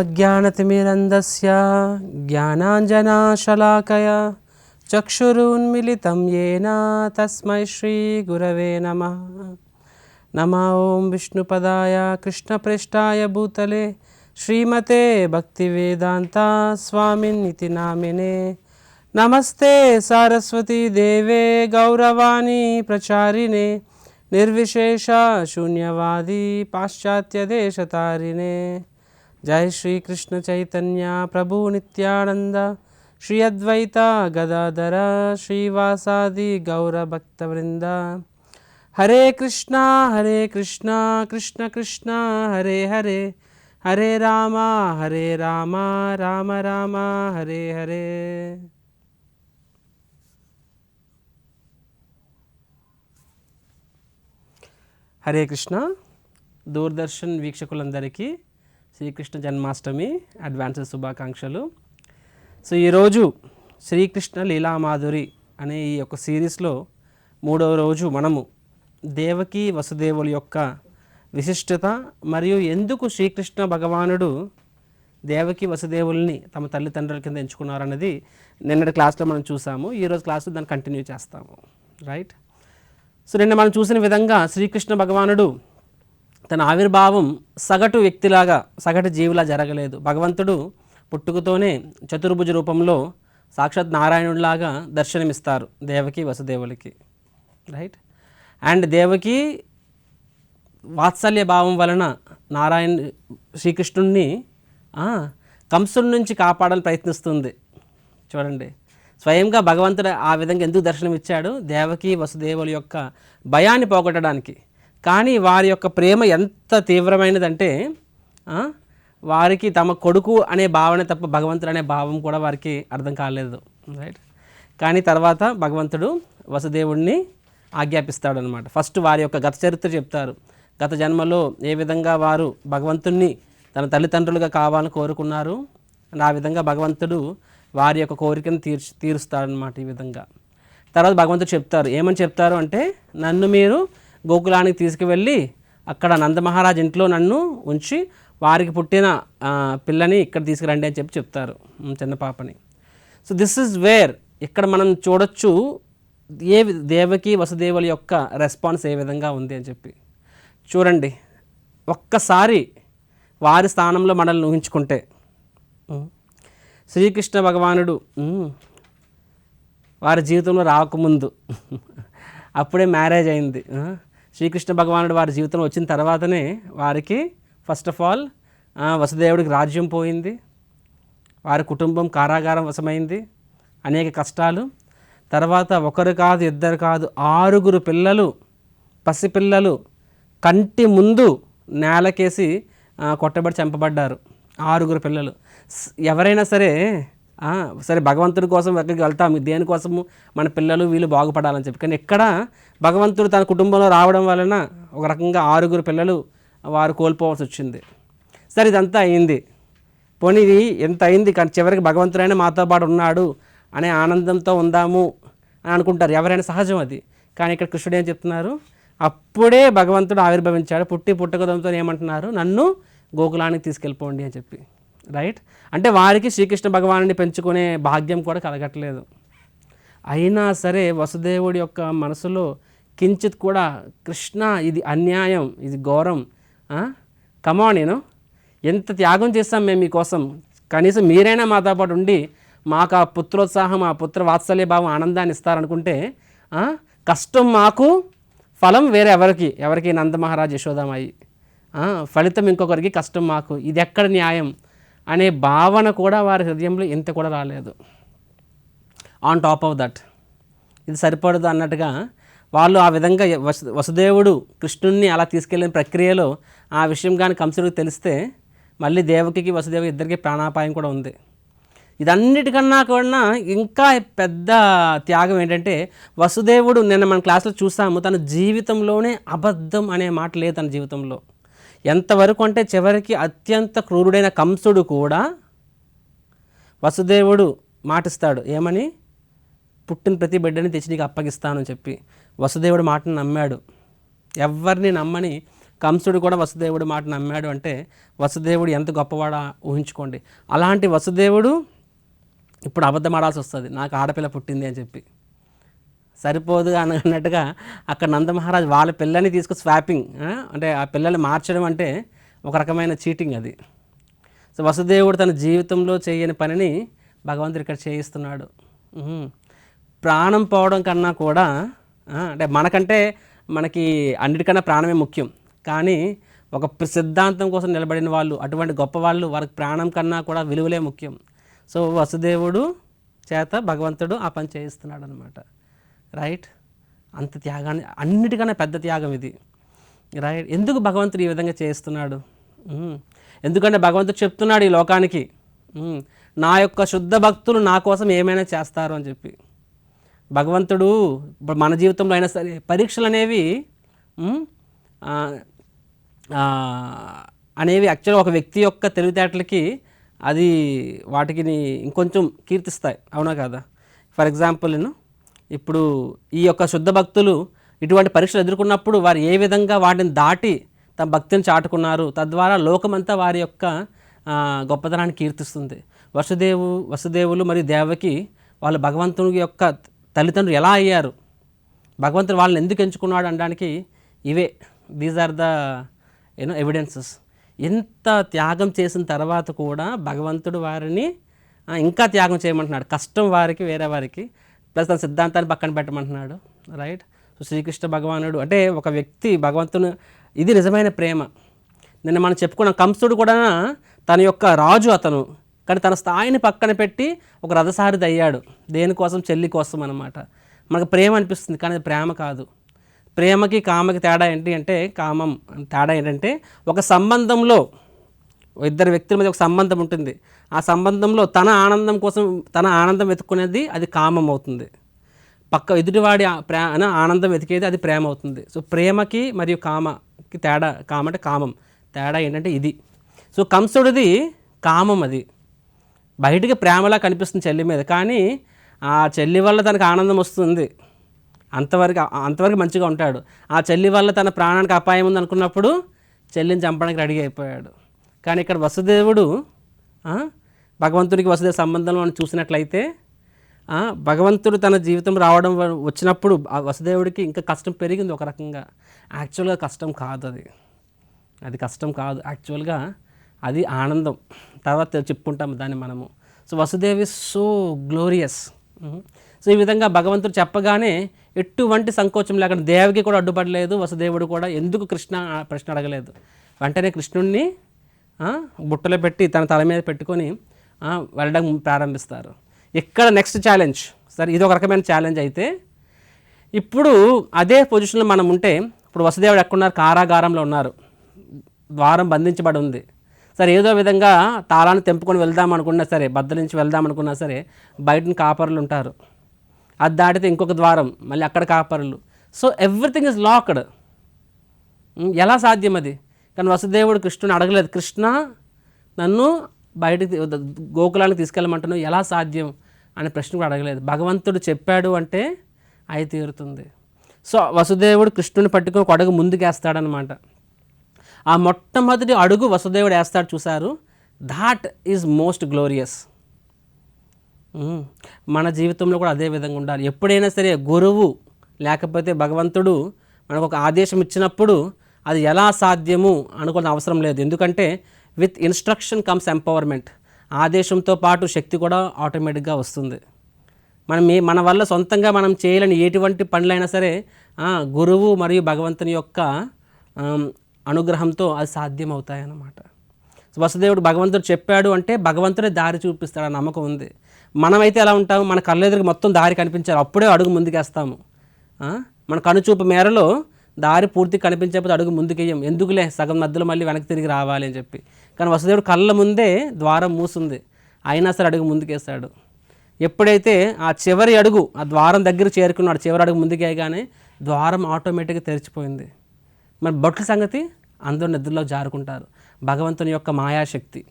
ॐ अज्ञानतिमिरन्दस्य ज्ञानाञ्जनाशलाकय चक्षुरुन्मिलितं येन तस्मै श्रीगुरवे नमः नमः ॐ विष्णुपदाय कृष्णप्रेष्ठाय भूतले श्रीमते भक्तिवेदान्ता स्वामिन्निति नामिने नमस्ते सारस्वती देवे गौरवाणी प्रचारिणे निर्विशेष शून्यवादी पाश्चात्यदेशतारिणे जय श्री कृष्ण चैतन्य प्रभु नित्यानंद श्री अद्वैत गदाधर श्रीवासादि गौरभक्तवृंद हरे कृष्णा हरे कृष्णा कृष्ण कृष्णा हरे हरे हरे राम हरे राम राम राम हरे हरे హరే కృష్ణ దూరదర్శన్ వీక్షకులందరికీ శ్రీకృష్ణ జన్మాష్టమి అడ్వాన్సెస్ శుభాకాంక్షలు. సో ఈరోజు శ్రీకృష్ణ లీలామాధురి అనే ఈ యొక్క సిరీస్లో మూడవ రోజు మనము దేవకి వసుదేవుల యొక్క విశిష్టత మరియు ఎందుకు శ్రీకృష్ణ భగవానుడు దేవకి వసుదేవుల్ని తమ తల్లిదండ్రుల కింద ఎంచుకున్నారన్నది నిన్నటి క్లాస్లో మనం చూసాము. ఈరోజు క్లాస్లో దాన్ని కంటిన్యూ చేస్తాము. రైట్? సో నిన్న మనం చూసిన విధంగా శ్రీకృష్ణ భగవానుడు తన ఆవిర్భావం సగటు వ్యక్తిలాగా సగటు జీవిలా జరగలేదు. భగవంతుడు పుట్టుకతోనే చతుర్భుజ రూపంలో సాక్షాత్ నారాయణుడిలాగా దర్శనమిస్తారు దేవకి వసుదేవులకి. రైట్ అండ్ దేవకి వాత్సల్య భావం వలన నారాయణ శ్రీకృష్ణుణ్ణి కంసుడి నుంచి కాపాడాలని ప్రయత్నిస్తుంది. చూడండి. స్వయంగా భగవంతుడు ఆ విధంగా ఎందుకు దర్శనం ఇచ్చాడు దేవకి వసుదేవుల యొక్క భయాన్ని పోగొట్టడానికి. కానీ వారి యొక్క ప్రేమ ఎంత తీవ్రమైనదంటే వారికి తమ కొడుకు అనే భావన తప్ప భగవంతుడు అనే భావం కూడా వారికి అర్థం కాలేదు. రైట్ కానీ తర్వాత భగవంతుడు వసుదేవుడిని ఆజ్ఞాపిస్తాడు అనమాట ఫస్ట్ వారి యొక్క గత చరిత్ర చెప్తారు. గత జన్మలో ఏ విధంగా వారు భగవంతుణ్ణి తన తల్లిదండ్రులుగా కావాలని కోరుకున్నారు అండ్ ఆ విధంగా భగవంతుడు వారి యొక్క కోరికను తీర్చి తీరుస్తాడనమాట ఈ విధంగా. తర్వాత భగవంతుడు చెప్తారు. ఏమని చెప్తారు అంటే నన్ను మీరు గోకులానికి తీసుకువెళ్ళి అక్కడ నందమహారాజ్ ఇంట్లో నన్ను ఉంచి వారికి పుట్టిన పిల్లని ఇక్కడ తీసుకురండి అని చెప్పి చెప్తారు చిన్నపాపని చిన్న పాపని. సో దిస్ ఇస్ వేర్ ఇక్కడ మనం చూడొచ్చు ఏ దేవకి వసుదేవుల యొక్క రెస్పాన్స్ ఏ విధంగా ఉంది అని చెప్పి. చూడండి ఒక్కసారి వారి స్థానంలో మనల్ని ఊహించుకుంటే శ్రీకృష్ణ భగవానుడు వారి జీవితంలో రాకముందు అప్పుడే మ్యారేజ్ అయింది శ్రీకృష్ణ భగవానుడు వారి జీవితంలో వచ్చిన తర్వాతనే వారికి ఫస్ట్ ఆఫ్ ఆల్ వసుదేవుడికి రాజ్యం పోయింది. వారి కుటుంబం కారాగారం వశమైంది. అనేక కష్టాలు. తర్వాత ఒకరు కాదు ఇద్దరు కాదు ఆరుగురు పిల్లలు పసిపిల్లలు కంటి ముందు నేలకేసి కొట్టబడి చంపబడ్డారు. ఆరుగురు పిల్లలు. ఎవరైనా సరే సరే భగవంతుడి కోసం ఎక్కడికి వెళ్తాము? దేనికోసము మన పిల్లలు వీళ్ళు బాగుపడాలని చెప్పి. కానీ ఎక్కడ భగవంతుడు తన కుటుంబంలో రావడం వలన ఒక రకంగా ఆరుగురు పిల్లలు వారు కోల్పోవాల్సి వచ్చింది. సరే ఇదంతా అయింది. పోనీ ఇది ఎంత అయింది? కానీ చివరికి భగవంతుడైనా మాతో పాటు ఉన్నాడు అనే ఆనందంతో ఉందాము అని అనుకుంటారు. ఎవరైనా సహజం అది. కానీ ఇక్కడ కృష్ణుడు ఏం చెప్తున్నారు? అప్పుడే భగవంతుడు ఆవిర్భవించాడు. పుట్టి పుట్టకదంతో ఏమంటున్నారు? నన్ను గోకులానికి తీసుకెళ్ళిపోండి అని చెప్పి. రైట్ అంటే వారికి శ్రీకృష్ణ భగవానుని పెంచుకునే భాగ్యం కూడా కలగట్లేదు. అయినా సరే వసుదేవుడి యొక్క మనసులో కించిత్ కూడా కృష్ణ ఇది అన్యాయం ఇది ఘోరం కమా నేను ఎంత త్యాగం చేస్తాం మేము మీకోసం? కనీసం మీరైనా మాతో పాటు ఉండి మాకు ఆ పుత్రోత్సాహం ఆ పుత్ర వాత్సల్య భావం ఆనందాన్ని ఇస్తారనుకుంటే కష్టం మాకు ఫలం వేరే ఎవరికి? ఎవరికి? నందమహారాజ్ యశోదామాయి. ఫలితం ఇంకొకరికి కష్టం మాకు. ఇది ఎక్కడ న్యాయం? అనే భావన కూడా వారి హృదయంలో ఇంత కూడా రాలేదు. ఆన్ టాప్ ఆఫ్ దట్ ఇది సరిపడదు అన్నట్టుగా వాళ్ళు ఆ విధంగా వసు వసుదేవుడు కృష్ణుణ్ణి అలా తీసుకెళ్ళిన ప్రక్రియలో ఆ విషయం కానీ కంసుడికి తెలిస్తే మళ్ళీ దేవకికి వసుదేవి ఇద్దరికి ప్రాణాపాయం కూడా ఉంది. ఇదన్నిటికన్నా కూడా ఇంకా పెద్ద త్యాగం ఏంటంటే వసుదేవుడు నిన్న మన క్లాస్లో చూసాము తన జీవితంలోనే అబద్ధం అనే మాట లేదు తన జీవితంలో. ఎంతవరకు అంటే చివరికి అత్యంత క్రూరుడైన కంసుడు కూడా వసుదేవుడు మాటిస్తాడు. ఏమని? పుట్టిన ప్రతి బిడ్డని తెచ్చి నీకు అప్పగిస్తానని చెప్పి వసుదేవుడు మాటను నమ్మాడు. ఎవరిని నమ్మని కంసుడు కూడా వసుదేవుడు మాట నమ్మాడు అంటే వసుదేవుడు ఎంత గొప్పవాడా ఊహించుకోండి. అలాంటి వసుదేవుడు ఇప్పుడు అబద్ధం ఆడాల్సి వస్తుంది. నాకు ఆడపిల్ల పుట్టింది అని చెప్పి. సరిపోదు అని అన్నట్టుగా అక్కడ నందమహారాజ్ వాళ్ళ పిల్లని తీసుకు స్వాపింగ్ అంటే ఆ పిల్లల్ని మార్చడం అంటే ఒక రకమైన చీటింగ్ అది. సో వసుదేవుడు తన జీవితంలో చేయని పనిని భగవంతుడు ఇక్కడ చేయిస్తున్నాడు. ప్రాణం పోవడం కన్నా కూడా అంటే మనకంటే మనకి అన్నిటికన్నా ప్రాణమే ముఖ్యం. కానీ ఒక సిద్ధాంతం కోసం నిలబడిన వాళ్ళు అటువంటి గొప్ప వాళ్ళు వారికి ప్రాణం కన్నా కూడా విలువలే ముఖ్యం. సో వసుదేవుడు చేత భగవంతుడు ఆ పని చేయిస్తున్నాడు అనమాట రైట్ అంత త్యాగాన్ని అన్నిటికన్నా పెద్ద త్యాగం ఇది. రైట్ ఎందుకు భగవంతుడు ఈ విధంగా చేస్తున్నాడు? Hmm. ఎందుకంటే భగవంతుడు చెప్తున్నాడు ఈ లోకానికి. Hmm. నా యొక్క శుద్ధ భక్తులు నా కోసం ఏమైనా చేస్తారు అని చెప్పి. భగవంతుడు ఇప్పుడు మన జీవితంలో అయినా సరే పరీక్షలు అనేవి hmm, అనేవి యాక్చువల్గా ఒక వ్యక్తి యొక్క తెలివితేటలకి అది వాటికి ఇంకొంచెం కీర్తిస్తాయి. అవునా కదా? ఫర్ ఎగ్జాంపుల్ నేను ఇప్పుడు ఈ యొక్క శుద్ధ భక్తులు ఇటువంటి పరీక్షలు ఎదుర్కొన్నప్పుడు వారు ఏ విధంగా వాటిని దాటి తమ భక్తిని చాటుకున్నారు? తద్వారా లోకమంతా వారి యొక్క గొప్పతనాన్ని కీర్తిస్తుంది. వసుదేవు వసుదేవులు మరియు దేవకి వాళ్ళు భగవంతుని యొక్క తల్లిదండ్రులు ఎలా అయ్యారు? భగవంతుడు వాళ్ళని ఎందుకు ఎంచుకున్నాడు అనడానికి ఇవే these are the you know evidences ఎంత త్యాగం చేసిన తర్వాత కూడా భగవంతుడు వారిని ఇంకా త్యాగం చేయమంటున్నాడు. కష్టం వారికి వేరే వారికి. ప్లస్ తన సిద్ధాంతాన్ని పక్కన పెట్టమంటున్నాడు రైట్ సో శ్రీకృష్ణ భగవానుడు అంటే ఒక వ్యక్తి భగవంతుని ఇది నిజమైన ప్రేమ. నిన్న మనం చెప్పుకున్న కంసుడు కూడా తన యొక్క రాజు అతను కానీ తన స్థాయిని పక్కన పెట్టి ఒక రథసారిది అయ్యాడు దేనికోసం? చెల్లి కోసం అనమాట మనకు ప్రేమ అనిపిస్తుంది కానీ అది ప్రేమ కాదు. ప్రేమకి కామకి తేడా ఏంటి అంటే కామం తేడా ఏంటంటే ఒక సంబంధంలో ఇద్దరు వ్యక్తుల మధ్య ఒక సంబంధం ఉంటుంది. ఆ సంబంధంలో తన ఆనందం కోసం తన ఆనందం వెతుక్కునేది అది కామం అవుతుంది. పక్క ఎదుటివాడి ప్రే ఆనందం వెతికేది అది ప్రేమ అవుతుంది. సో ప్రేమకి మరియు కామకి తేడా కామ అంటే కామం. తేడా ఏంటంటే ఇది. సో కంసుడిది కామం అది. బయటికి ప్రేమలా కనిపిస్తుంది చెల్లి మీద. కానీ ఆ చెల్లి వల్ల తనకు ఆనందం వస్తుంది. అంతవరకు అంతవరకు మంచిగా ఉంటాడు. ఆ చెల్లి వల్ల తన ప్రాణానికి అపాయం ఉంది అనుకున్నప్పుడు చెల్లిని చంపడానికి రెడీ అయిపోయాడు. కానీ ఇక్కడ వసుదేవుడు భగవంతుడికి వసుదేవ సంబంధం మనం చూసినట్లయితే భగవంతుడు తన జీవితం రావడం వచ్చినప్పుడు ఆ వసుదేవుడికి ఇంకా కష్టం పెరిగింది ఒక రకంగా. యాక్చువల్గా కష్టం కాదు అది. అది కష్టం కాదు. యాక్చువల్గా అది ఆనందం. తర్వాత చెప్పుకుంటాం దాన్ని మనము. So Vasudevi so glorious so ఈ విధంగా భగవంతుడు చెప్పగానే ఎటువంటి సంకోచం లేకుండా దేవికి కూడా అడ్డుపడలేదు వసుదేవుడు కూడా. ఎందుకు కృష్ణ ప్రశ్న అడగలేదు? వెంటనే కృష్ణుణ్ణి బుట్టలో పెట్టి తన తల మీద పెట్టుకొని వెళ్ళడం ప్రారంభిస్తారు. ఇక్కడ నెక్స్ట్ ఛాలెంజ్ సరే ఇది ఒక రకమైన ఛాలెంజ్ అయితే ఇప్పుడు అదే పొజిషన్లో మనం ఉంటే ఇప్పుడు వసుదేవుడు ఎక్కడున్నారు? కారాగారంలో ఉన్నారు. ద్వారం బంధించబడి ఉంది. సరే ఏదో విధంగా తాళాన్ని తెంపుకొని వెళ్దాం అనుకున్నా సరే బద్దలించి వెళ్దాం అనుకున్నా సరే బయట కాపర్లు ఉంటారు. అది దాటితే ఇంకొక ద్వారం మళ్ళీ అక్కడ కాపర్లు. సో ఎవ్రీథింగ్ ఇస్ లాక్డ్ ఎలా సాధ్యం అది? కానీ వసుదేవుడు కృష్ణుని అడగలేదు. కృష్ణ నన్ను బయటికి గోకులానికి తీసుకెళ్ళమంటున్నావు ఎలా సాధ్యం అనే ప్రశ్న కూడా అడగలేదు. భగవంతుడు చెప్పాడు అంటే అయి తీరుతుంది. సో వసుదేవుడు కృష్ణుని పట్టుకొని ఒక అడుగు ముందుకేస్తాడనమాట. ఆ మొట్టమొదటి అడుగు వసుదేవుడు వేస్తాడు చూశారు. దాట్ ఈజ్ మోస్ట్ గ్లోరియస్ మన జీవితంలో కూడా అదే విధంగా ఉండాలి. ఎప్పుడైనా సరే గురువు లేకపోతే భగవంతుడు మనకు ఒక ఆదేశం ఇచ్చినప్పుడు అది ఎలా సాధ్యము అనుకున్న అవసరం లేదు. ఎందుకంటే విత్ ఇన్స్ట్రక్షన్ కమ్స్ ఎంపవర్మెంట్. ఆదేశంతో పాటు శక్తి కూడా ఆటోమేటిక్గా వస్తుంది. మనం మన వల్ల సొంతంగా మనం చేయలేని ఎటువంటి పనులైనా సరే గురువు మరియు భగవంతుని యొక్క అనుగ్రహంతో అది సాధ్యం అవుతాయి అన్నమాట వసుదేవుడు భగవంతుడు చెప్పాడు అంటే భగవంతుడే దారి చూపిస్తాడు ఆ నమ్మకం ఉంది. మనమైతే ఎలా ఉంటాము? మన కళ్ళెదురుకి మొత్తం దారి కనిపించాలి. అప్పుడే అడుగు ముందుకేస్తాము. మన కనుచూపు మేరలో దారి పూర్తి కనిపించకపోతే అడుగు ముందుకేయం ఎందుకులే? సగం మధ్యలో మళ్ళీ వెనక్కి తిరిగి రావాలి అని చెప్పి. కానీ వసుదేవుడు కళ్ళ ముందే ద్వారం మూసుంది. అయినా సరే అడుగు ముందుకేస్తాడు. ఎప్పుడైతే ఆ చివరి అడుగు ఆ ద్వారం దగ్గర చేరుకున్నాడు చివరి అడుగు ముందుకేయగానే ద్వారం ఆటోమేటిక్గా తెరిచిపోయింది. మరి బొట్ల సంగతి అందరూ నిద్రలో జారుకుంటారు. భగవంతుని యొక్క మాయాశక్తి.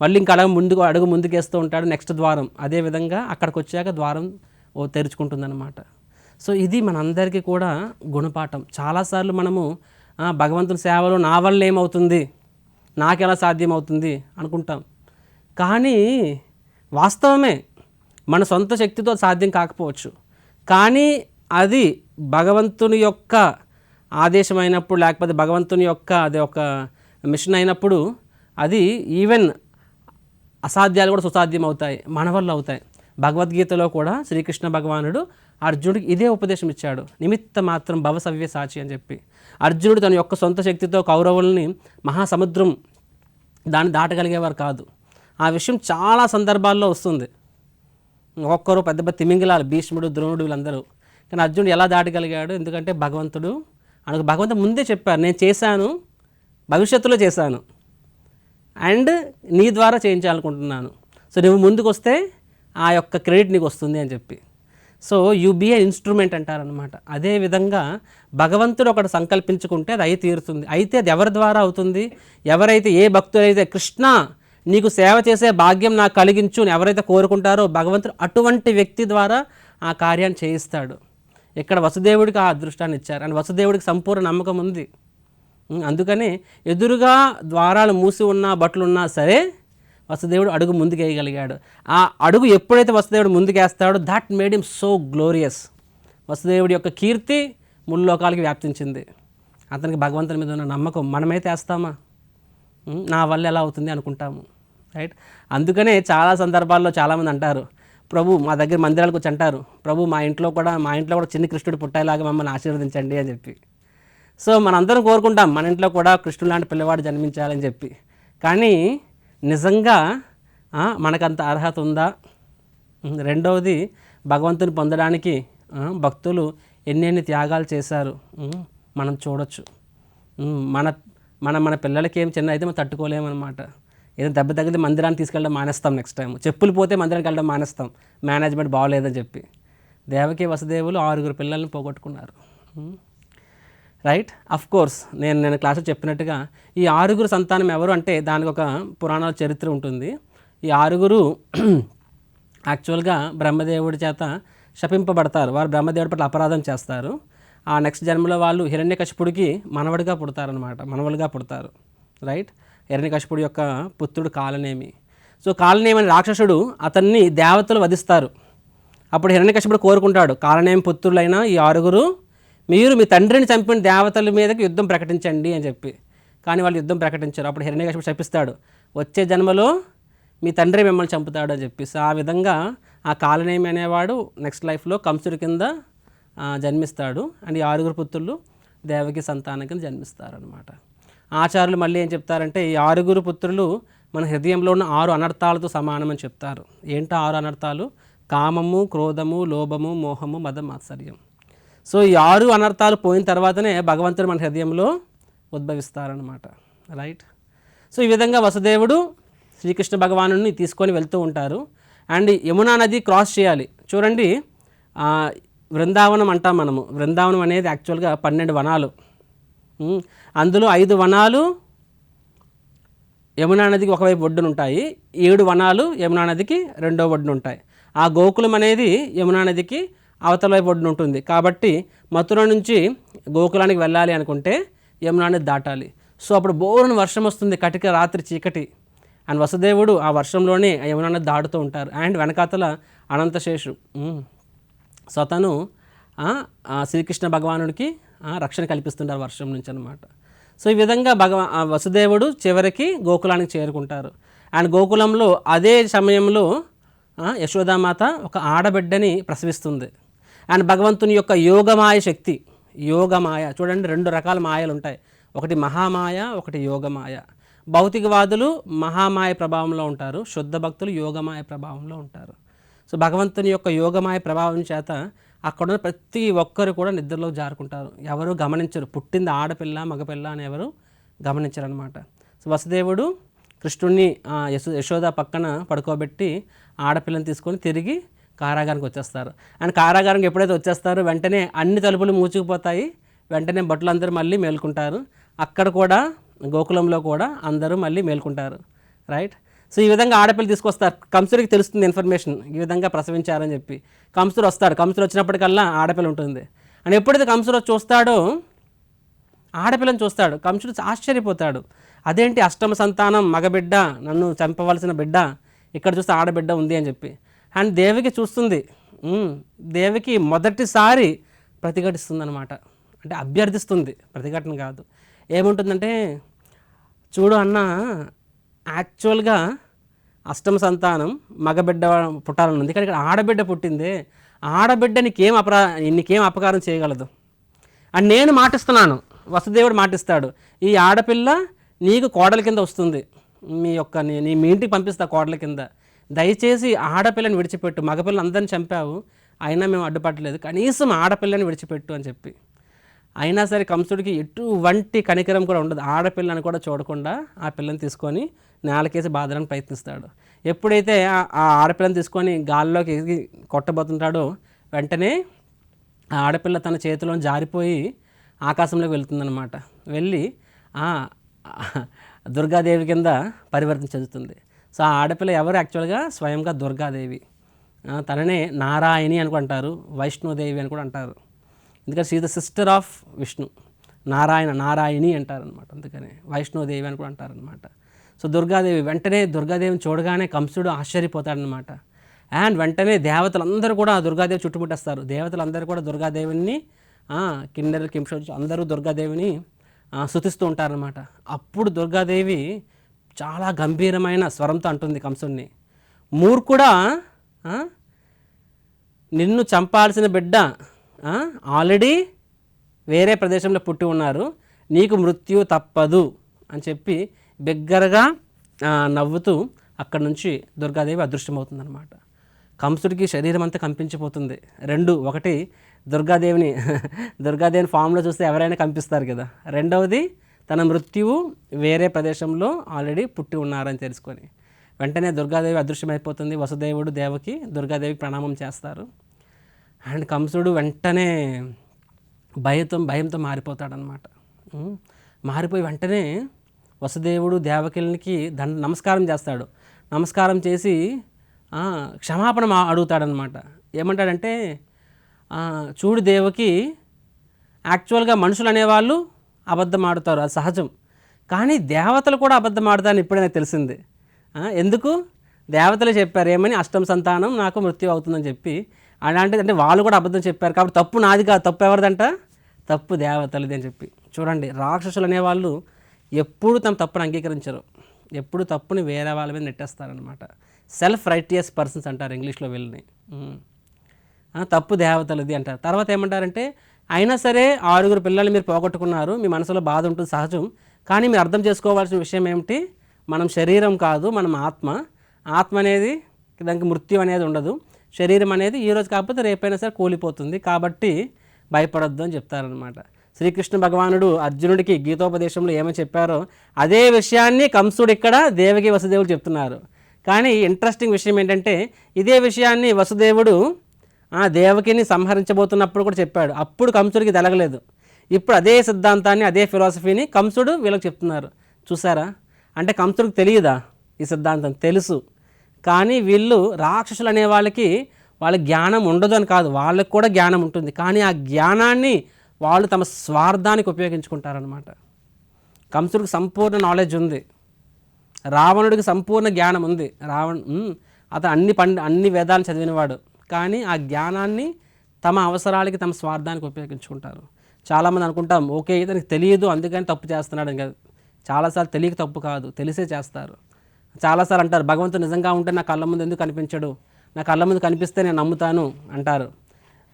మళ్ళీ ఇంకా అడుగు ముందుకు అడుగు ముందుకేస్తూ ఉంటాడు నెక్స్ట్ ద్వారం. అదే విధంగా అక్కడికి వచ్చాక ద్వారం ఓ తెరుచుకుంటుందన్నమాట. సో ఇది మనందరికీ కూడా గుణపాఠం. చాలాసార్లు మనము భగవంతుని సేవలో నా వల్ల ఏమవుతుంది? నాకెలా సాధ్యమవుతుంది? అనుకుంటాం. కానీ వాస్తవమే మన సొంత శక్తితో సాధ్యం కాకపోవచ్చు. కానీ అది భగవంతుని యొక్క ఆదేశం అయినప్పుడు లేకపోతే భగవంతుని యొక్క అది ఒక మిషన్ అయినప్పుడు అది ఈవెన్ అసాధ్యాలు కూడా సుసాధ్యం అవుతాయి మన వల్ల అవుతాయి. భగవద్గీతలో కూడా శ్రీకృష్ణ భగవానుడు అర్జునుడికి ఇదే ఉపదేశం ఇచ్చాడు. నిమిత్త మాత్రం భవసవ్య సాచి అని చెప్పి. అర్జునుడు తన యొక్క సొంత శక్తితో కౌరవుల్ని మహాసముద్రం దాన్ని దాటగలిగేవారు కాదు. ఆ విషయం చాలా సందర్భాల్లో వస్తుంది. ఒక్కొక్కరు పెద్ద పెద్ద తిమింగిలాలు భీష్ముడు ద్రోణుడు వీళ్ళందరూ. కానీ అర్జునుడు ఎలా దాటగలిగాడు? ఎందుకంటే భగవంతుడు అనకు భగవంతుడు ముందే చెప్పారు నేను చేశాను భవిష్యత్తులో చేశాను. అండ్ నీ ద్వారా చేయించాలనుకుంటున్నాను. సో నువ్వు ముందుకు వస్తే ఆ యొక్క క్రెడిట్ నీకు వస్తుంది అని చెప్పి. సో యు బీ ఇన్స్ట్రుమెంట్ అంటారనమాట అదేవిధంగా భగవంతుడు ఒకటి సంకల్పించుకుంటే అది అయి తీరుతుంది. అయితే అది ఎవరి ద్వారా అవుతుంది? ఎవరైతే ఏ భక్తులైతే కృష్ణ నీకు సేవ చేసే భాగ్యం నాకు కలిగించు అని ఎవరైతే కోరుకుంటారో భగవంతుడు అటువంటి వ్యక్తి ద్వారా ఆ కార్యాన్ని చేయిస్తాడు. ఇక్కడ వసుదేవుడికి ఆ అదృష్టాన్ని ఇచ్చారు. అండ్ వసుదేవుడికి సంపూర్ణ నమ్మకం ఉంది. అందుకని ఎదురుగా ద్వారాలు మూసి ఉన్నా బట్టలు ఉన్నా సరే వసుదేవుడు అడుగు ముందుకు వేయగలిగాడు ఆ అడుగు ఎప్పుడైతే వసుదేవుడు ముందుకేస్తాడో that made him so glorious వసుదేవుడి యొక్క కీర్తి ముల్లోకాలకి వ్యాప్తించింది. అతనికి భగవంతుని మీద ఉన్న నమ్మకం మనమైతే వేస్తామా నా వల్ల ఎలా అవుతుంది అనుకుంటాము. రైట్ అందుకనే చాలా సందర్భాల్లో చాలామంది అంటారు ప్రభు మా దగ్గర మందిరాలకు వచ్చి అంటారు ప్రభు మా ఇంట్లో కూడా మా ఇంట్లో కూడా చిన్న కృష్ణుడు పుట్టేలాగా మమ్మల్ని ఆశీర్వదించండి అని చెప్పి. సో మనందరం కోరుకుంటాం మన ఇంట్లో కూడా కృష్ణుడు లాంటి పిల్లవాడు జన్మించాలని చెప్పి. కానీ నిజంగా మనకంత అర్హత ఉందా? రెండవది భగవంతుని పొందడానికి భక్తులు ఎన్నెన్ని త్యాగాలు చేశారు? మనం చూడొచ్చు. మన మన మన పిల్లలకి ఏం చిన్న అయితే మనం తట్టుకోలేమన్నమాట. ఏదో దెబ్బ తగిలితే మందిరాన్ని తీసుకెళ్ళడం మానేస్తాం నెక్స్ట్ టైం చెప్పులు పోతే మందిరానికి వెళ్ళడం మానేస్తాం. మేనేజ్మెంట్ బాగోలేదని చెప్పి. దేవకి వసుదేవులు ఆరుగురు పిల్లల్ని పోగొట్టుకున్నారు. రైట్ అఫ్ కోర్స్ నేను నేను క్లాసులో చెప్పినట్టుగా ఈ ఆరుగురు సంతానం ఎవరు అంటే దానికి ఒక పురాణాల చరిత్ర ఉంటుంది. ఈ ఆరుగురు యాక్చువల్గా బ్రహ్మదేవుడి చేత శపింపబడతారు. వారు బ్రహ్మదేవుడి పట్ల అపరాధం చేస్తారు. ఆ నెక్స్ట్ జన్మలో వాళ్ళు హిరణ్యకశిపుడికి మనవడిగా పుడతారనమాట మనవలుగా పుడతారు. రైట్ హిరణ్యకశిపుడి యొక్క పుత్రుడు కాలనేమి. సో కాలనేమి అనే రాక్షసుడు అతన్ని దేవతలు వధిస్తారు. అప్పుడు హిరణ్యకశిపుడు కోరుకుంటాడు కాలనేమి పుత్రులైన ఈ ఆరుగురు మీరు మీ తండ్రిని చంపిన దేవతల మీదకి యుద్ధం ప్రకటించండి అని చెప్పి. కానీ వాళ్ళు యుద్ధం ప్రకటించారు. అప్పుడు హిరణ్యకశిపుడు శపిస్తాడు. వచ్చే జన్మలో మీ తండ్రి మిమ్మల్ని చంపుతాడు అని చెప్పి ఆ విధంగా ఆ కాలనేమి అనేవాడు నెక్స్ట్ లైఫ్లో కంసుడి కింద జన్మిస్తాడు. అండ్ ఈ ఆరుగురు పుత్రులు దేవకి సంతానం కింద జన్మిస్తారనమాట ఆచార్యులు మళ్ళీ ఏం చెప్తారంటే ఈ ఆరుగురు పుత్రులు మన హృదయంలో ఉన్న ఆరు అనర్థాలతో సమానమని చెప్తారు. ఏంటో ఆరు అనర్థాలు? కామము క్రోధము లోభము మోహము మదం మాత్సర్యం. సో ఈ ఆరు అనర్థాలు పోయిన తర్వాతనే భగవంతుడు మన హృదయంలో ఉద్భవిస్తారనమాట రైట్ సో ఈ విధంగా వసుదేవుడు శ్రీకృష్ణ భగవాను తీసుకొని వెళ్తూ ఉంటారు. అండ్ యమునా నది క్రాస్ చేయాలి. చూడండి వృందావనం బృందావనం అంటాం మనము. బృందావనం అనేది యాక్చువల్గా పన్నెండు వనాలు. అందులో ఐదు వనాలు యమునా నదికి ఒకవైపు ఒడ్డున ఉంటాయి ఏడు వనాలు యమునా నదికి రెండో ఒడ్డున ఉంటాయి ఆ గోకులం అనేది యమునా నదికి అవతల వైపు ఒడ్డున ఉంటుంది. కాబట్టి మథుర నుంచి గోకులానికి వెళ్ళాలి అనుకుంటే యమునాన్ని దాటాలి. సో అప్పుడు బోరుని వర్షం వస్తుంది. కటిక రాత్రి చీకటి. అండ్ వసుదేవుడు ఆ వర్షంలోనే ఆ యమునాన్ని దాటుతూ ఉంటారు. అండ్ వెనకాతల అనంతశేషు సో అతను శ్రీకృష్ణ భగవానుడికి రక్షణ కల్పిస్తుంటారు వర్షం నుంచి అనమాట సో ఈ విధంగా భగవా వసుదేవుడు చివరికి గోకులానికి చేరుకుంటారు. అండ్ గోకులంలో అదే సమయంలో యశోదామాత ఒక ఆడబిడ్డని ప్రసవిస్తుంది. అండ్ భగవంతుని యొక్క యోగమాయ శక్తి యోగమాయ. చూడండి రెండు రకాల మాయలు ఉంటాయి. ఒకటి మహామాయ ఒకటి యోగమాయ. భౌతికవాదులు మహామాయ ప్రభావంలో ఉంటారు. శుద్ధ భక్తులు యోగమాయ ప్రభావంలో ఉంటారు. సో భగవంతుని యొక్క యోగమాయ ప్రభావం చేత అక్కడ ఉన్న ప్రతి ఒక్కరు కూడా నిద్రలో జారుకుంటారు. ఎవరు గమనించరు. పుట్టింది ఆడపిల్ల మగపిల్ల అని ఎవరు గమనించరనమాట సో వసుదేవుడు కృష్ణుడిని యశో యశోద పక్కన పడుకోబెట్టి ఆడపిల్లని తీసుకొని తిరిగి కారాగారానికి వచ్చేస్తారు. అండ్ కారాగారం ఎప్పుడైతే వచ్చేస్తారో వెంటనే అన్ని తలుపులు మూచుకుపోతాయి వెంటనే భటులు అందరూ మళ్ళీ మేల్కుంటారు. అక్కడ కూడా గోకులంలో కూడా అందరూ మళ్ళీ మేల్కుంటారు. రైట్? సో ఈ విధంగా ఆడపిల్ల తీసుకొస్తారు. కంసుడికి తెలుస్తుంది ఇన్ఫర్మేషన్. ఈ విధంగా ప్రసవించారని చెప్పి. కంసుడు వస్తాడు. కంసుడు వచ్చినప్పటికల్లా ఆడపిల్ల ఉంటుంది. అండ్ ఎప్పుడైతే కంసుడు చూస్తాడో ఆడపిల్లని చూస్తాడు. కంసుడు ఆశ్చర్యపోతాడు. అదేంటి అష్టమ సంతానం మగబిడ్డ నన్ను చంపవలసిన బిడ్డ? ఇక్కడ చూస్తే ఆడబిడ్డ ఉంది అని చెప్పి. అండ్ దేవికి చూస్తుంది. దేవికి మొదటిసారి ప్రతిఘటిస్తుంది అనమాట అంటే అభ్యర్థిస్తుంది. ప్రతిఘటన కాదు. ఏముంటుందంటే చూడు అన్న యాక్చువల్గా అష్టమ సంతానం మగబిడ్డ పుట్టాలని ఉంది కానీ ఇక్కడ ఆడబిడ్డ పుట్టిందే. ఆడబిడ్డ నీకేం అపరా నీకేం అపకారం చేయగలదు. అండ్ నేను మాటిస్తున్నాను. వసుదేవుడు మాటిస్తాడు. ఈ ఆడపిల్ల నీకు కోడల కింద వస్తుంది. మీ యొక్క నీ నీ మీ ఇంటికి పంపిస్తా కోడల కింద. దయచేసి ఆడపిల్లని విడిచిపెట్టు. మగపిల్లని అందరిని చంపావు. అయినా మేము అడ్డుపట్టలేదు. కనీసం ఆడపిల్లని విడిచిపెట్టు అని చెప్పి. అయినా సరే కంసుడికి ఎటువంటి కనికరం కూడా ఉండదు. ఆడపిల్లని కూడా చూడకుండా ఆ పిల్లని తీసుకొని నేలకేసి బాధడానికి ప్రయత్నిస్తాడు. ఎప్పుడైతే ఆ- ఆడపిల్లని తీసుకొని గాల్లోకి ఎగిరి కొట్టబోతుంటాడో వెంటనే ఆ ఆడపిల్ల తన చేతిలో జారిపోయి ఆకాశంలోకి వెళుతుందనమాట వెళ్ళి దుర్గాదేవి కింద పరివర్తన చెందుతుంది. సో ఆ ఆడపిల్ల ఎవరు యాక్చువల్గా? స్వయంగా దుర్గాదేవి. తననే నారాయణి అని కూడా అంటారు వైష్ణోదేవి అని కూడా అంటారు. ఎందుకంటే she the sister of Vishnu Narayana Narayani అంటారనమాట అందుకనే. వైష్ణోదేవి అని కూడా అంటారనమాట సో దుర్గాదేవి వెంటనే దుర్గాదేవిని చూడగానే కంసుడు ఆశ్చర్యపోతాడనమాట అండ్ వెంటనే దేవతలందరూ కూడా దుర్గాదేవి చుట్టుముట్టేస్తారు. దేవతలందరూ కూడా దుర్గాదేవిని ఆ, కిన్నెర కింష అందరూ దుర్గాదేవిని సుతిస్తూ ఉంటారనమాట అప్పుడు దుర్గాదేవి చాలా గంభీరమైన స్వరంతో అంటుంది కంసుడిని మూర్ఖుడా నిన్ను చంపాల్సిన బిడ్డ ఆల్రెడీ వేరే ప్రదేశంలో పుట్టి ఉన్నారు. నీకు మృత్యు తప్పదు అని చెప్పి బిగ్గరగా నవ్వుతూ అక్కడి నుంచి దుర్గాదేవి అదృష్టమవుతుందన్నమాట. కంసుడికి శరీరం అంతా కంపించిపోతుంది. రెండు ఒకటి దుర్గాదేవిని దుర్గాదేవిని ఫామ్లో చూస్తే ఎవరైనా కంపిస్తారు కదా. రెండవది తన మృత్యువు వేరే ప్రదేశంలో ఆల్రెడీ పుట్టి ఉన్నారని తెలుసుకొని వెంటనే దుర్గాదేవి అదృశ్యమైపోతుంది. వసుదేవుడు దేవకి దుర్గాదేవికి ప్రణామం చేస్తారు. అండ్ కంసుడు వెంటనే భయంతో భయంతో మారిపోతాడనమాట. మారిపోయి వెంటనే వసుదేవుడు దేవకిలనికి దండ నమస్కారం చేస్తాడు. నమస్కారం చేసి క్షమాపణ అడుగుతాడనమాట. ఏమంటాడంటే చూడు దేవకి యాక్చువల్గా మనుషులు అనేవాళ్ళు అబద్ధం ఆడుతారు అది సహజం. కానీ దేవతలు కూడా అబద్ధం ఆడతారని ఎప్పుడైనా తెలిసింది. ఎందుకు? దేవతలు చెప్పారు ఏమని? అష్టం సంతానం నాకు మృత్యు అవుతుందని చెప్పి. అలాంటిది అంటే వాళ్ళు కూడా అబద్ధం చెప్పారు కాబట్టి తప్పు నాది కాదు. తప్పు ఎవరిదంట? తప్పు దేవతలది అని చెప్పి. చూడండి రాక్షసులు అనేవాళ్ళు ఎప్పుడు తమ తప్పును అంగీకరించరు. ఎప్పుడు తప్పుని వేరే వాళ్ళ మీద నెట్టేస్తారనమాట సెల్ఫ్ రైటియస్ పర్సన్స్ అంటారు ఇంగ్లీష్లో వెళ్ళి తప్పు దేవతలది అంటారు. తర్వాత ఏమంటారంటే అయినా సరే ఆరుగురు పిల్లల్ని మీరు పోగొట్టుకున్నారు మీ మనసులో బాధ ఉంటుంది సహజం. కానీ మీరు అర్థం చేసుకోవాల్సిన విషయం ఏమిటి? మనం శరీరం కాదు మనం ఆత్మ. ఆత్మ అనేది దానికి మృత్యు అనేది ఉండదు. శరీరం అనేది ఈ రోజు కాకపోతే రేపైనా సరే కూలిపోతుంది. కాబట్టి భయపడొద్దు అని చెప్తారనమాట శ్రీకృష్ణ భగవానుడు అర్జునుడికి గీతోపదేశంలో ఏమని చెప్పారో అదే విషయాన్ని కంసుడు ఇక్కడ దేవకి వసుదేవుడు చెప్తున్నారు. కానీ ఇంట్రెస్టింగ్ విషయం ఏంటంటే ఇదే విషయాన్ని వసుదేవుడు ఆ దేవకిని సంహరించబోతున్నప్పుడు కూడా చెప్పాడు. అప్పుడు కంసుడికి తెలగలేదు. ఇప్పుడు అదే సిద్ధాంతాన్ని అదే ఫిలాసఫీని కంసుడు వీళ్ళకి చెప్తున్నారు. చూసారా? అంటే కంసుడికి తెలియదా ఈ సిద్ధాంతం? తెలుసు. కానీ వీళ్ళు రాక్షసులు అనే వాళ్ళకి వాళ్ళ జ్ఞానం ఉండదు అని కాదు. వాళ్ళకి కూడా జ్ఞానం ఉంటుంది. కానీ ఆ జ్ఞానాన్ని వాళ్ళు తమ స్వార్థానికి ఉపయోగించుకుంటారనమాట కంసుడికి సంపూర్ణ నాలెడ్జ్ ఉంది. రావణుడికి సంపూర్ణ జ్ఞానం ఉంది. రావణ్ అతను అన్ని పండి అన్ని వేదాలు చదివినవాడు. కానీ ఆ జ్ఞానాన్ని తమ అవసరాలకి తమ స్వార్థానికి ఉపయోగించుకుంటారు. చాలామంది అనుకుంటాం ఓకే ఇతనికి తెలియదు అందుకని తప్పు చేస్తున్నాడు. అని కాదు చాలాసార్లు తెలియక తప్పు కాదు తెలిసే చేస్తారు. చాలాసార్లు అంటారు భగవంతుడు నిజంగా ఉంటే నా కళ్ళ ముందు ఎందుకు కనిపించడు? నా కళ్ళ ముందు కనిపిస్తే నేను నమ్ముతాను అంటారు.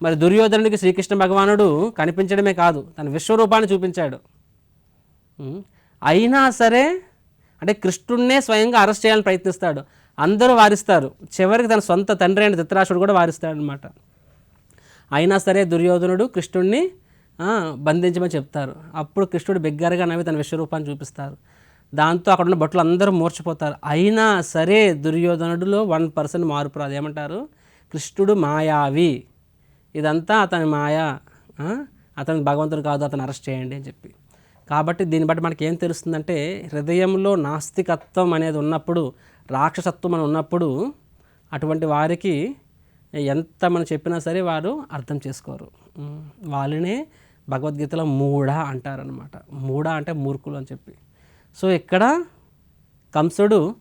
మరి దుర్యోధనుడికి శ్రీకృష్ణ భగవానుడు కనిపించడమే కాదు తన విశ్వరూపాన్ని చూపించాడు. అయినా సరే అంటే కృష్ణుడినే స్వయంగా అరెస్ట్ చేయాలని ప్రయత్నిస్తాడు. అందరూ వారిస్తారు. చివరికి తన సొంత తండ్రి అయిన ధృతరాష్ట్రుడు కూడా వారిస్తాడు అనమాట అయినా సరే దుర్యోధనుడు కృష్ణుడిని బంధించమని చెప్తారు. అప్పుడు కృష్ణుడు బిగ్గరగా నవ్వి తన విశ్వరూపాన్ని చూపిస్తారు. దాంతో అక్కడ ఉన్న భటులు అందరూ మూర్చిపోతారు అయినా సరే దుర్యోధనుడిలో వన్ పర్సెంట్ మార్పు రాదు. ఏమంటారు? కృష్ణుడు మాయావి. ఇదంతా అతని మాయ ఆ? అతను భగవంతుడు కాదు అతను అరెస్ట్ చేయండి అని చెప్పి. కాబట్టి దీన్ని బట్టి మనకి ఏం తెలుస్తుందంటే హృదయంలో నాస్తికత్వం అనేది ఉన్నప్పుడు రాక్షసత్వం అని ఉన్నప్పుడు అటువంటి వారికి ఎంత మనం చెప్పినా సరే వారు అర్థం చేసుకోరు. వాళ్ళనే భగవద్గీతలో మూఢ అంటారనమాట మూఢ అంటే మూర్ఖులు అని చెప్పి. సో ఇక్కడ కంసుడు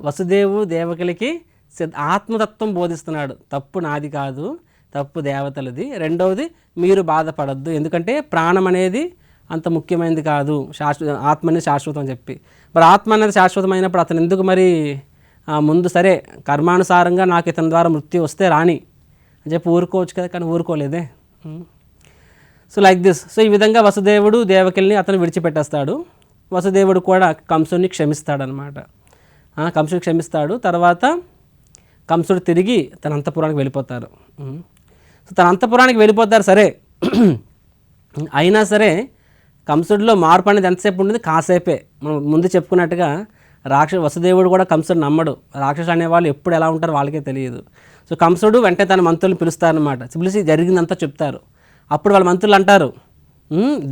వసుదేవు దేవకులకి సిద్ ఆత్మతత్వం బోధిస్తున్నాడు. తప్పు నాది కాదు తప్పు దేవతలది. రెండవది మీరు బాధపడద్దు. ఎందుకంటే ప్రాణం అనేది అంత ముఖ్యమైనది కాదు. శాశ్వత ఆత్మ అనేది శాశ్వతం అని చెప్పి. మరి ఆత్మ అనేది శాశ్వతమైనప్పుడు అతను ఎందుకు మరి ముందు సరే కర్మానుసారంగా నాకు ఇతని ద్వారా మృత్యు వస్తే రాని అని చెప్పి ఊరుకోవచ్చు కదా కానీ ఊరుకోలేదే. So like this. సో ఈ విధంగా వసుదేవుడు దేవకిల్ని అతను విడిచిపెట్టేస్తాడు. వసుదేవుడు కూడా కంసుని క్షమిస్తాడనమాట. కంసుని క్షమిస్తాడు. తర్వాత కంసుడు తిరిగి తన అంతపురానికి వెళ్ళిపోతారు. సో తన అంతపురానికి వెళ్ళిపోతారు సరే. అయినా సరే కంసుడిలో మార్పు అనేది ఎంతసేపు ఉండేది కాసేపే. మనం ముందు చెప్పుకున్నట్టుగా రాక్ష వసుదేవుడు కూడా కంసుడు నమ్మడు. రాక్షసు అనేవాళ్ళు ఎప్పుడు ఎలా ఉంటారో వాళ్ళకే తెలియదు. సో కంసుడు వెంటనే తన మంత్రులను పిలుస్తారనమాట పిలిచి జరిగిందంతా చెప్తారు. అప్పుడు వాళ్ళ మంత్రులు అంటారు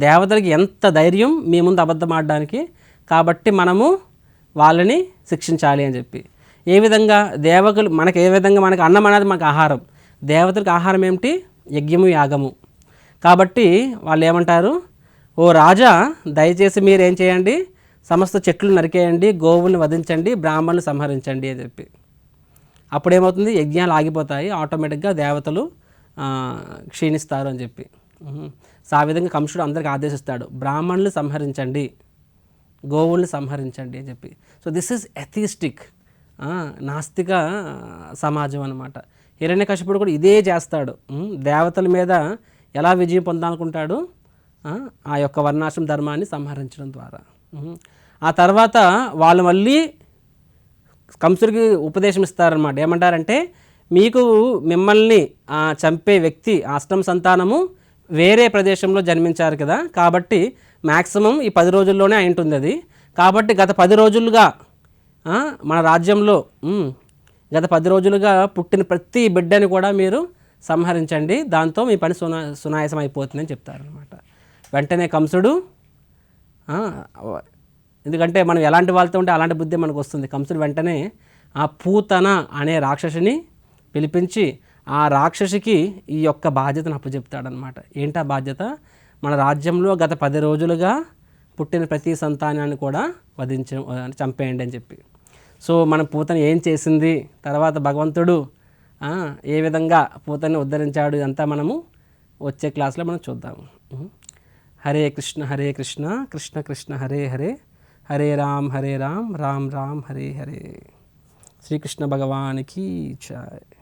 దేవతలకి ఎంత ధైర్యం మీ ముందు అబద్ధం ఆడడానికి? కాబట్టి మనము వాళ్ళని శిక్షించాలి అని చెప్పి. ఏ విధంగా దేవకులు మనకి ఏ విధంగా మనకు అన్నం అనేది మనకు ఆహారం. దేవతలకు ఆహారం ఏమిటి? యజ్ఞము యాగము. కాబట్టి వాళ్ళు ఏమంటారు? ఓ రాజా దయచేసి మీరేం చేయండి? సమస్త చెట్లు నరికేయండి గోవుల్ని వధించండి బ్రాహ్మణులు సంహరించండి అని చెప్పి. అప్పుడేమవుతుంది? యజ్ఞాలు ఆగిపోతాయి ఆటోమేటిక్గా దేవతలు క్షీణిస్తారు అని చెప్పి. సో ఆ విధంగా కంసుడు అందరికి ఆదేశిస్తాడు. బ్రాహ్మణులు సంహరించండి గోవుల్ని సంహరించండి అని చెప్పి. సో దిస్ ఈజ్ ఎథిస్టిక్ నాస్తిక సమాజం అనమాట హిరణ్యకశిపుడు కూడా ఇదే చేస్తాడు. దేవతల మీద ఎలా విజయం పొందాలనుకుంటాడు? ఆ, యొక్క వర్ణాశ్రమ ధర్మాన్ని సంహరించడం ద్వారా. ఆ తర్వాత వాళ్ళు మళ్ళీ కంసుడికి ఉపదేశం ఇస్తారనమాట ఏమంటారంటే మీకు మిమ్మల్ని చంపే వ్యక్తి అష్టం సంతానము వేరే ప్రదేశంలో జన్మించారు కదా కాబట్టి మ్యాక్సిమం ఈ పది రోజుల్లోనే అయి ఉంటుంది అది. కాబట్టి గత పది రోజులుగా మన రాజ్యంలో గత పది రోజులుగా పుట్టిన ప్రతి బిడ్డని కూడా మీరు సంహరించండి. దాంతో మీ పని సునా సునాయాసం అయిపోతుందని చెప్తారనమాట వెంటనే కంసుడు ఎందుకంటే మనం ఎలాంటి వాళ్ళతో ఉంటే అలాంటి బుద్ధి మనకు వస్తుంది. కంసుడు వెంటనే ఆ పూతన అనే రాక్షసిని పిలిపించి ఆ రాక్షసికి ఈ యొక్క బాధ్యతను అప్పచెప్తాడనమాట ఏంటా బాధ్యత? మన రాజ్యంలో గత పది రోజులుగా పుట్టిన ప్రతి సంతానాన్ని కూడా వధించ చంపేయండి అని చెప్పి. సో మన పూతను ఏం చేసింది? తర్వాత భగవంతుడు ఏ విధంగా పూతని ఉద్ధరించాడు? ఇదంతా మనము వచ్చే క్లాస్లో మనం చూద్దాము. हरे कृष्ण हरे कृष्ण कृष्ण कृष्ण, हरे हरे हरे राम हरे राम राम राम, हरे हरे। श्री कृष्ण भगवान की जय।